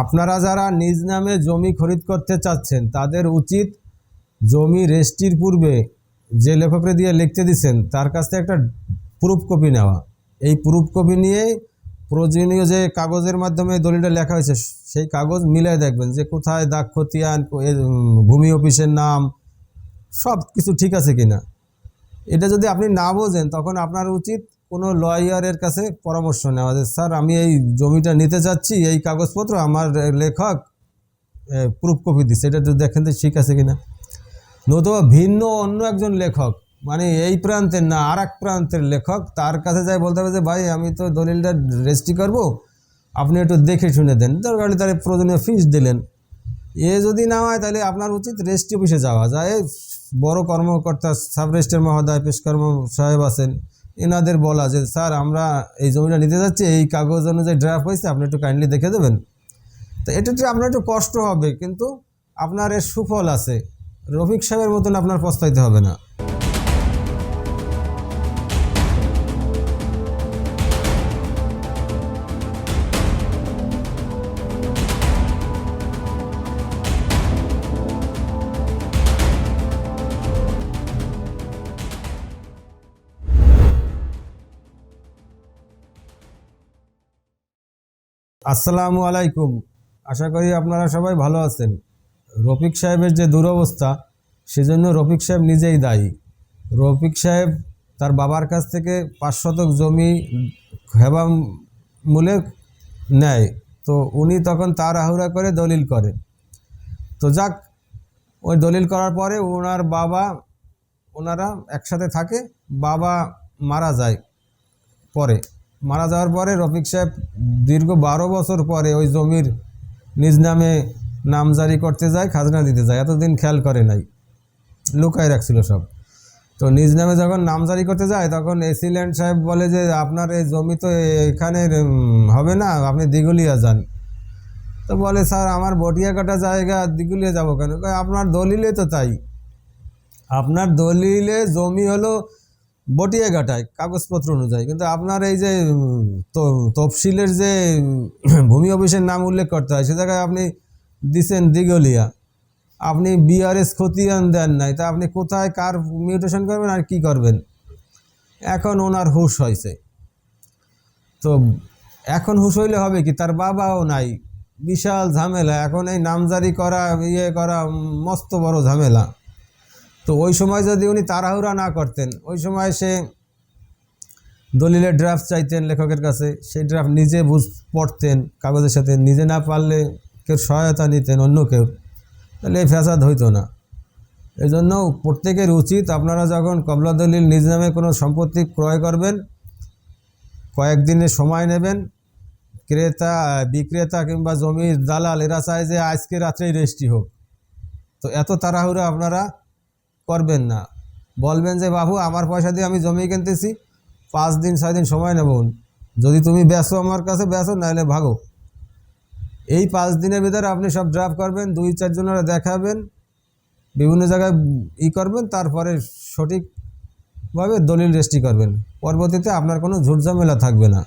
আপনারা যারা নিজ নামে জমি খরিদ করতে চাচ্ছেন, তাদের উচিত জমি রেজিস্ট্রির পূর্বে যে লেখকরে দিয়ে লিখতে দিচ্ছেন তার কাছ থেকে একটা প্রুফ কপি নেওয়া। এই প্রুফ কপি নিয়ে প্রয়োজনীয় যে কাগজের মাধ্যমে দলিলটা লেখা হয়েছে, সেই কাগজ মিলাই দেখবেন যে কোথায় দাগ খতিয়ান ভূমি অফিসের নাম সব কিছু ঠিক আছে কিনা। এটা যদি আপনি না বোঝেন, তখন আপনার উচিত কোনো লয়ারের কাছে পরামর্শ নেওয়া যায় স্যার, আমি এই জমিটা নিতে চাচ্ছি, এই কাগজপত্র, আমার লেখক প্রুফ কপি দিচ্ছে এটা একটু দেখেন তো ঠিক আছে কিনা। নতুবা ভিন্ন অন্য একজন লেখক মানে এই প্রান্তের না আর প্রান্তের লেখক, তার কাছে যাই বলতে হবে যে, ভাই, আমি তো দলিলটা রেজিস্ট্রি করব, আপনি একটু দেখে শুনে দেন। দরকার হলে তার প্রয়োজনীয় ফিস দিলেন। এ যদি না হয়, তাহলে আপনার উচিত রেজিস্ট্রি অফিসে যাওয়া। যায় বড় কর্মকর্তা সাব রেজিস্ট্রার মহোদয় পেশকর্ম সাহেব আছেন। এনাদের বলা যে, স্যার, আমরা এই জমিটা নিতে যাচ্ছি, এই কাগজ অনুযায়ী ড্রাফট হয়েছে, আপনি একটু কাইন্ডলি দেখে দেবেন। তো এটাতে আপনার একটু কষ্ট হবে, কিন্তু আপনার এর সুফল আছে। রফিক সাহেবের মতন আপনার পস্তাইতে হবে না। আসসালামু আলাইকুম। আশা করি আপনারা সবাই ভালো আছেন। রফিক সাহেবের যে দুরবস্থা, সেজন্য রফিক সাহেব নিজেই দায়ী। রফিক সাহেব তার বাবার কাছ থেকে পাঁচ শতক জমি হেবা মূলে নেয়। তো উনি তখন তার আহুরা করে দলিল করে। তো যাক, ওই দলিল করার পরে ওনার বাবা, ওনারা একসাথে থাকে, বাবা মারা যায় পরে। মারা যাওয়ার পরে রফিক সাহেব দীর্ঘ বারো বছর পরে ওই জমির নিজ নামে নামজারি করতে যায়, খাজনা দিতে যায়। এতদিন খেয়াল করে নাই। লুকায় রাখছিল সব। তো নিজ নামে যখন নামজারি করতে যায়, তখন এসিল্যান্ড সাহেব বলে যে, আপনার এই জমি তো এখানে হবে না, আপনি দিগুলিয়া যান। তো বলে, স্যার, আমার বটিয়া কাটা জায়গা দিগুলিয়া যাব কেন? আপনার দলিলে তো তাই। আপনার দলিলে জমি হলো বটিয়া ঘাটায়, কাগজপত্র অনুযায়ী। কিন্তু আপনার এই যে তফসিলের যে ভূমি অফিসের নাম উল্লেখ করতে হয়, সে জায়গায় আপনি দিছেন দিগলিয়া আপনি বিআরএস খতিয়ান দেন নাই, তা আপনি কোথায় কার মিউটেশন করবেন আর কি করবেন? এখন ওনার হুশ হয়েছে তো, এখন হুশ হইলে হবে কি? তার বাবাও নাই। বিশাল ঝামেলা। এখন এই নামজারি করা ইয়ে করা মস্ত বড় ঝামেলা। তো ওই সময় যদি উনি তাড়াহুড়া না করতেন, ওই সময় সে দলিলের ড্রাফট চাইতেন লেখকের কাছে, সেই ড্রাফট নিজে বুঝ, পড়তেন, কাগজের সাথে। নিজে না পারলে কেউ সহায়তা নিতেন অন্য কেউ, তাহলে এই ফ্যাসাদ হইতো না। এই জন্য প্রত্যেকের উচিত আপনারা যখন কমলা দলিল নিজ নামে কোনো সম্পত্তি ক্রয় করবেন, কয়েকদিনের সময় নেবেন, ক্রেতা, বিক্রেতা কিংবা জমির দালাল, এরা চায় যে আজকে রাত্রেই রেজিস্ট্রি হোক। তো এত তাড়াহুড়ো আপনারা করবেন না। বলবেন যে, বাবু, আমার পয়সা দিয়ে আমি জমি কিনতেছি, পাঁচ দিন, ছয় দিন সময় নেব। যদি তুমি বেসো আমার কাছে বেসো নাহলে ভাগো। এই পাঁচ দিনের ভিতরে আপনি সব ড্রাফট করবেন, দুই চারজনেরা দেখাবেন, বিভিন্ন জায়গায় ই করবেন, তারপরে সঠিকভাবে দলিল রেজিস্ট্রি করবেন। পরবর্তীতে আপনার কোনো ঝুটঝামেলা থাকবে না।